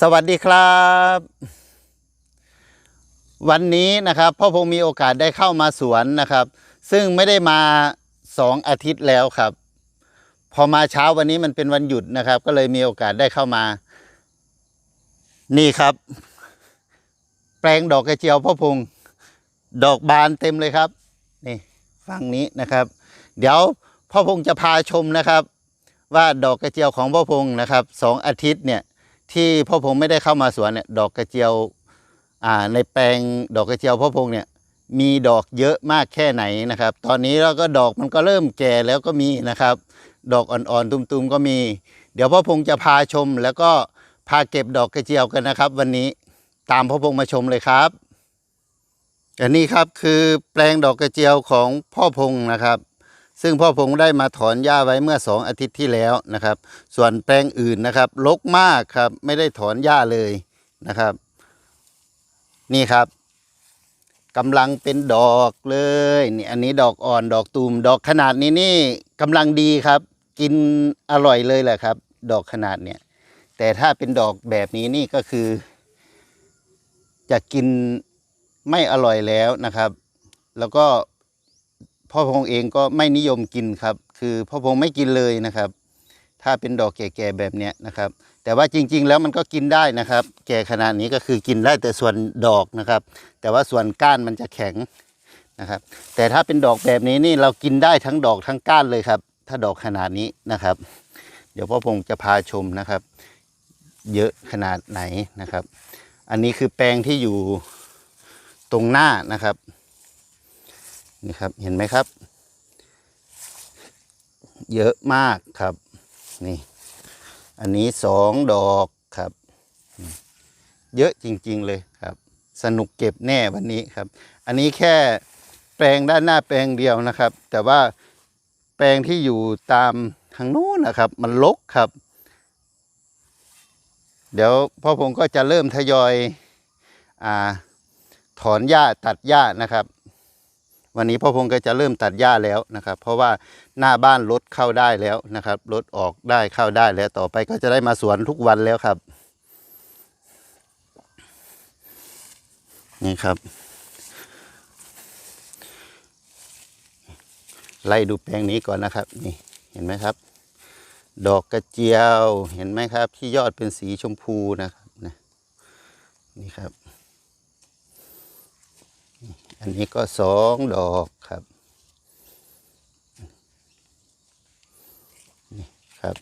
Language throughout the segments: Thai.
สวัสดีครับ วันนี้นะครับพ่อพงมีโอกาสได้เข้ามาสวนนะครับ ซึ่งไม่ได้มาสองอาทิตย์แล้วครับ พอมาเช้าวันนี้มันเป็นวันหยุดนะครับ ก็เลยมีโอกาสได้เข้ามา นี่ครับ แปลงดอกกระเจียวพ่อพงดอกบานเต็มเลยครับ นี่ฝั่งนี้นะครับ เดี๋ยวพ่อพงจะพาชมนะครับ ว่าดอกกระเจียวของพ่อพงนะครับสองอาทิตย์เนี่ย ที่พ่อพงไม่ได้เข้ามาสวนเนี่ยดอกกระเจียวอ่าในแปลงดอกกระเจียวพ่อพงเนี่ยมีดอกเยอะมากแค่ไหนนะครับ ตอนนี้เราก็ดอกมันก็เริ่มแก่แล้วก็มีนะครับ ดอกอ่อนๆตุ้มๆก็มี เดี๋ยวพ่อพงจะพาชม แล้วก็พาเก็บดอกกระเจียวกันนะครับ วันนี้ตามพ่อพงมาชมเลยครับอันนี้ครับคือแปลงดอกกระเจียวของพ่อพงนะครับ ซึ่งพ่อพงได้มาถอนหญ้าไว้เมื่อสองอาทิตย์ที่แล้วนะครับ ส่วนแปลงอื่นนะครับรกมากครับไม่ได้ถอนหญ้าเลยนะครับ นี่ครับกำลังเป็นดอกเลยนี่อันนี้ดอกอ่อนดอกตูมดอกขนาดนี้นี่กำลังดีครับ กินอร่อยเลยแหละครับ ดอกขนาดเนี้ยแต่ถ้าเป็นดอกแบบนี้นี่ก็คือ จะกินไม่อร่อยแล้วนะครับ แล้วก็ พ่อพงเองก็ไม่นิยมกินครับ คือพ่อพงไม่กินเลยนะครับ ถ้าเป็นดอกแก่ๆแบบเนี้ยนะครับ แต่ว่าจริง ๆ แล้วมันก็กินได้นะครับ แก่ขนาดนี้ก็คือกินได้แต่ส่วนดอกนะครับ แต่ว่าส่วนก้านมันจะแข็งนะครับ แต่ถ้าเป็นดอกแบบนี้นี่เรากินได้ทั้งดอกทั้งก้านเลยครับ ถ้าดอกขนาดนี้นะครับ เดี๋ยวพ่อพงจะพาชมนะครับ เยอะขนาดไหนนะครับ อันนี้คือแปลงที่อยู่ตรงหน้านะครับ นี่ครับเห็นไหมครับ เยอะมากครับนี่อันนี้สองดอกครับ เยอะจริงๆเลยครับ สนุกเก็บแน่วันนี้ครับ อันนี้แค่แปลงด้านหน้าแปลงเดียวนะครับ แต่ว่าแปลงที่อยู่ตามทางนู้นนะครับ มันลกครับ เดี๋ยวพ่อผมก็จะเริ่มทยอยอ่าถอนหญ้าตัดหญ้านะครับ วันนี้พ่อพงก็จะเริ่มตัดหญ้าแล้วนะครับ เพราะว่าหน้าบ้านรถเข้าได้แล้วนะครับรถออกได้เข้าได้แล้วต่อไปก็จะได้มาสวนทุกวันแล้วครับ นี่ครับ ไล่ดูแปลงนี้ก่อนนะครับ นี่เห็นไหมครับ ดอกกระเจียวเห็นไหมครับ ที่ยอดเป็นสีชมพูนะครับนะนี่ครับ อันนี้ก็สองดอกครับนี่ครับ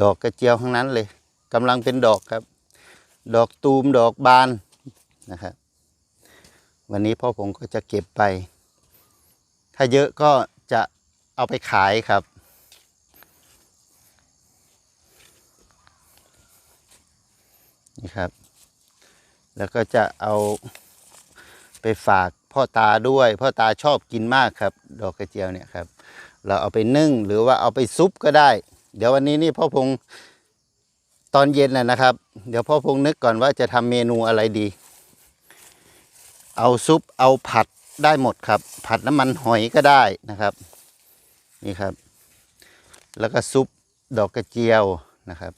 ดอกกระเจียวทั้งนั้นเลยกำลังเป็นดอกครับ ดอกตูมดอกบานนะครับ วันนี้พ่อผมก็จะเก็บไป ถ้าเยอะก็จะเอาไปขายครับนี่ครับ แล้วก็จะเอาไปฝาก พ่อตาด้วย พ่อตาชอบกินมากครับ ดอกกระเจียวเนี่ยครับ เราเอาไปนึ่งหรือว่าเอาไปซุปก็ได้ เดี๋ยววันนี้นี่พ่อพงตอนเย็นนะนะครับ เดี๋ยวพ่อพงนึกก่อนว่าจะทำเมนูอะไรดี เอาซุปเอาผัดได้หมดครับ ผัดน้ำมันหอยก็ได้นะครับ นี่ครับ แล้วก็ซุปดอกกระเจียวนะครับ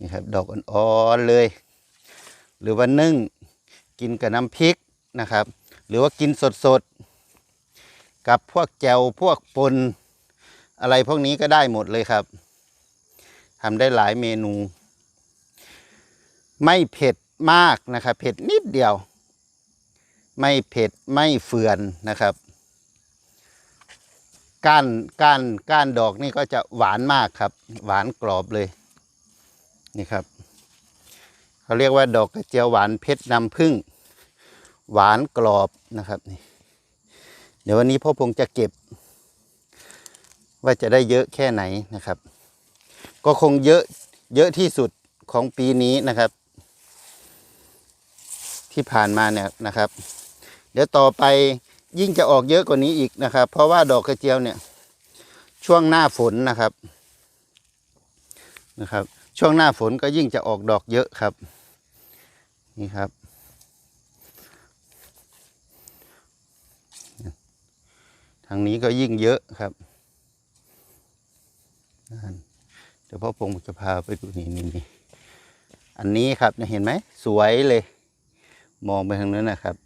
นี่ครับดอกอ่อนๆเลย หรือว่านึ่งกินกับน้ำพริกนะครับ หรือว่ากินสดๆ กับพวกแจวพวกปนอะไรพวกนี้ก็ได้หมดเลยครับทำได้หลายเมนู ไม่เผ็ดมากนะครับ เผ็ดนิดเดียว ไม่เผ็ดไม่เฟือนนะครับก้านก้านก้านดอกนี่ก็จะหวานมากครับ หวานกรอบเลยนี่ครับเขาเรียกว่าดอกกระเจียวหวานเพชรน้ำผึ้ง หวานกรอบนะครับนี่เดี๋ยววันนี้พ่อพงจะเก็บ ว่าจะได้เยอะแค่ไหนนะครับ ก็คงเยอะเยอะที่สุดของปีนี้นะครับ ที่ผ่านมาเนี่ยนะครับ เดี๋ยวต่อไปยิ่งจะออกเยอะกว่านี้อีกนะครับ เพราะว่าดอกกระเจียวเนี่ย ช่วงหน้าฝนนะครับนะครับ ช่วงหน้าฝนก็ยิ่งจะออกดอกเยอะครับ นี่ครับ ทางนี้ก็ยิ่งเยอะครับนั่นเดี๋ยวพ่อพงศ์จะพาไปดูนี่นี่นี่อันนี้ครับเห็นไหมสวยเลย มองไปทางนั้นนะครับ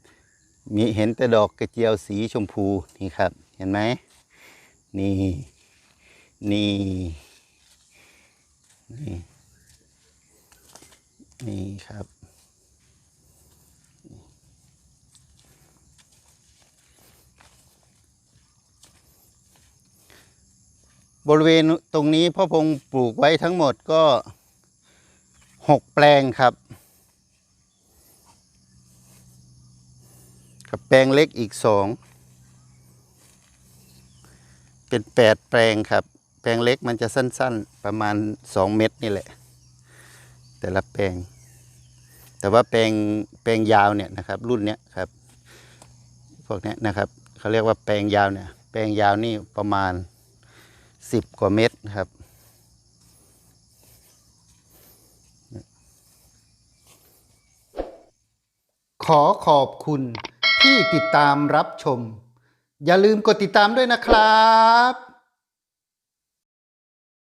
มีเห็นแต่ดอกกระเจียวสีชมพูนี่ครับ เห็นไหมนี่นี่นี่นี่ครับ บริเวณตรงนี้พ่อพงปลูกไว้ทั้งหมดก็หกแปลงครับกับแปลงเล็กอีกสองเป็นแปดแปลงครับ แปลงเล็กมันจะสั้นๆ ประมาณสองเม็ดนี่แหละ แต่ละแปลง แต่ว่าแปลงแปลงยาวเนี่ยนะครับ รุ่นเนี้ยครับพวกเนี้ยนะครับเขาเรียกว่าแปลงยาวเนี่ย แปลงยาวนี่ประมาณ สิบกว่าเม็ดครับ ขอขอบคุณที่ติดตามรับชม อย่าลืมกดติดตามด้วยนะครับ